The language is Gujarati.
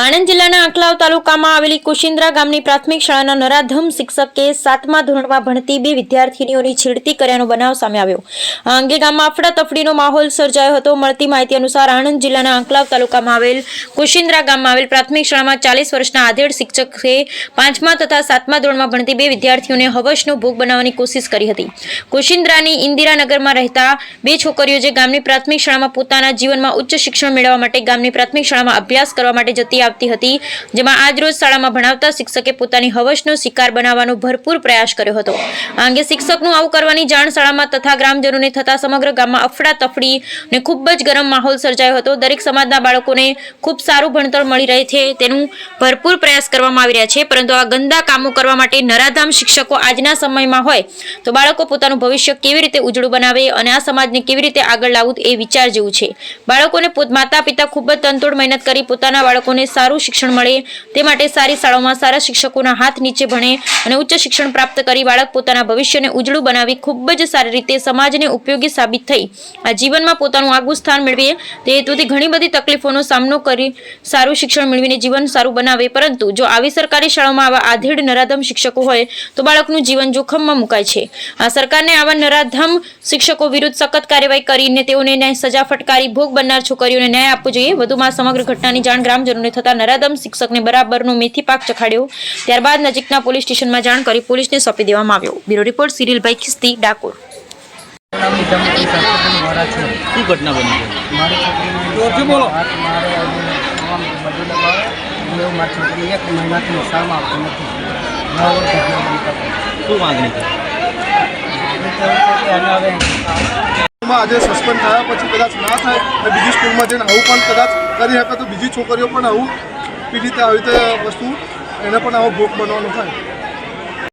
આણંદ જિલ્લાના આંકલાવ તાલુકામાં આવેલી કુશિન્દ્રા ગામની પ્રાથમિક શાળાના નરાધમ શિક્ષકે સાતમા ધોરણમાં ભણતી બે વિદ્યાર્થીનીઓની છેડતી કર્યાનો બનાવ સામે આવ્યો. આ અંગે ગામમાં અફડાતફડીનો માહોલ સર્જાયો હતો. મળતી માહિતી અનુસાર આણંદ જિલ્લાના આંકલાવ તાલુકામાં આવેલ કુશિન્દ્રા ગામમાં આવેલ પ્રાથમિક શાળામાં ચાલીસ વર્ષના આધેડ શિક્ષકે પાંચમા તથા સાતમા ધોરણમાં ભણતી બે વિદ્યાર્થીઓને હવસનો ભોગ બનાવવાની કોશિશ કરી હતી. કુશિન્દ્રાની ઇન્દિરાનગરમાં રહેતા બે છોકરીઓ જે ગામની પ્રાથમિક શાળામાં પોતાના જીવનમાં ઉચ્ચ શિક્ષણ મેળવવા માટે ગામની પ્રાથમિક શાળામાં અભ્યાસ કરવા માટે જતી આવતી હતી, જેમાં આજરોજ શાળામાં ભણાવતા શિક્ષકે પોતાની હવસનો શિકાર બનાવવાનો ભરપૂર પ્રયાસ કર્યો હતો. આ અંગે શિક્ષકનું આવું કરવાની જાણ શાળામાં તથા ગ્રામજનોને થતા સમગ્ર ગામમાં અફડાતફડી ને ખૂબ જ ગરમ માહોલ સર્જાયો હતો. દરેક સમાજના બાળકોને ખૂબ સારું ભણતર મળી રહે છે તેનું ભરપૂર પ્રયાસ કરવામાં આવી રહ્યા છે. પરંતુ આ ગંદા કામો કરવા માટે નરાધામ શિક્ષકો આજના સમયમાં હોય તો બાળકો પોતાનું ભવિષ્ય કેવી રીતે ઉજળું બનાવે અને આ સમાજને કેવી રીતે આગળ લાવવું એ વિચાર જેવું છે. બાળકોને માતા પિતા ખૂબ જ તનતોડ મહેનત કરી પોતાના બાળકોને સારું શિક્ષણ મળે તે માટે સારી શાળાઓમાં સારા શિક્ષકોના હાથ નીચે ભણે અને ઉચ્ચ શિક્ષણ પ્રાપ્ત કરી બાળક પોતાના ભવિષ્યને ઉજળું બનાવી ખૂબ જ સારી રીતે સમાજને ઉપયોગી સાબિત થઈ. આ જીવનમાં પોતાનું આગવું સ્થાન મેળવીએ તે હેતુથી ઘણી બધી તકલીફોનો સામનો કરી સારું શિક્ષણ મેળવીને જીવન સારું બનાવે. પરંતુ જો આવી સરકારી શાળાઓમાં આવા આધેડ નરાધમ શિક્ષકો હોય, તો બાળકનું જીવન જોખમમાં મુકાય છે. આ સરકારને આવા નરાધમ શિક્ષકો વિરુદ્ધ સખત કાર્યવાહી કરીને તેઓને સજા ફટકારી ભોગ બનનાર છોકરીઓને ન્યાય આપવો જોઈએ. વધુમાં સમગ્ર ઘટનાની જાણ ગ્રામજનોને થતા નરાદમ શિક્ષકને બરાબરનો મેથી પાક ચખાડ્યો. ત્યારબાદ નજીકના પોલીસ સ્ટેશનમાં જાણ કરી પોલીસને સોંપી દેવામાં આવ્યો. Bureau report Sirilbhai Khristi Dakor. શું ઘટના બની છોકરીને બોલો. અને એવું મારી છોકરી એક મહિનાથી નિશાળમાં આવતી નથી. શું માંગણી આજે સસ્પેન્ડ થયા પછી કદાચ ના થાય બીજી સ્કૂલમાં જઈને આવું પણ કદાચ કરી શકે તો બીજી છોકરીઓ પણ આવું પીડિતા આવી રીતે વસ્તુ, એને પણ આવો ભોગ બનવાનો થાય.